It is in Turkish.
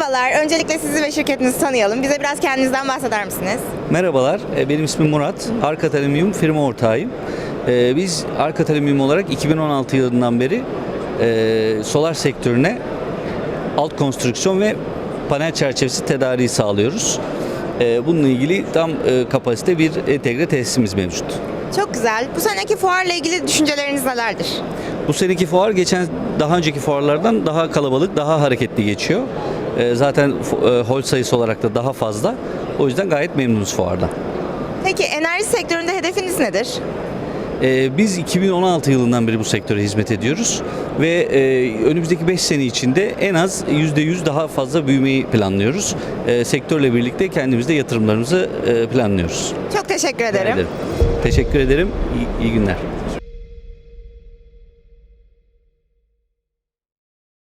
Merhabalar. Öncelikle sizi ve şirketinizi tanıyalım. Bize biraz kendinizden bahseder misiniz? Merhabalar, e, benim ismim Murat. Arka Alüminyum firma ortağıyım. E, Biz Arka Alüminyum olarak 2016 yılından beri e, solar sektörüne alt konstrüksiyon ve panel çerçevesi tedariği sağlıyoruz. Bununla ilgili tam kapasite bir entegre tesisimiz mevcut. Çok güzel. Bu seneki fuarla ilgili düşünceleriniz nelerdir? Bu seneki fuar geçen daha önceki fuarlardan daha kalabalık, daha hareketli geçiyor. E, Zaten e, hol sayısı olarak da daha fazla. O yüzden gayet memnunuz fuardan. Peki enerji sektöründe hedefiniz nedir? Ee, Biz 2016 yılından beri bu sektöre hizmet ediyoruz ve e, önümüzdeki 5 sene içinde en az %100 daha fazla büyümeyi planlıyoruz. E, Sektörle birlikte kendimiz de yatırımlarımızı e, planlıyoruz. Çok teşekkür ederim. ederim. Teşekkür ederim. İyi, iyi günler.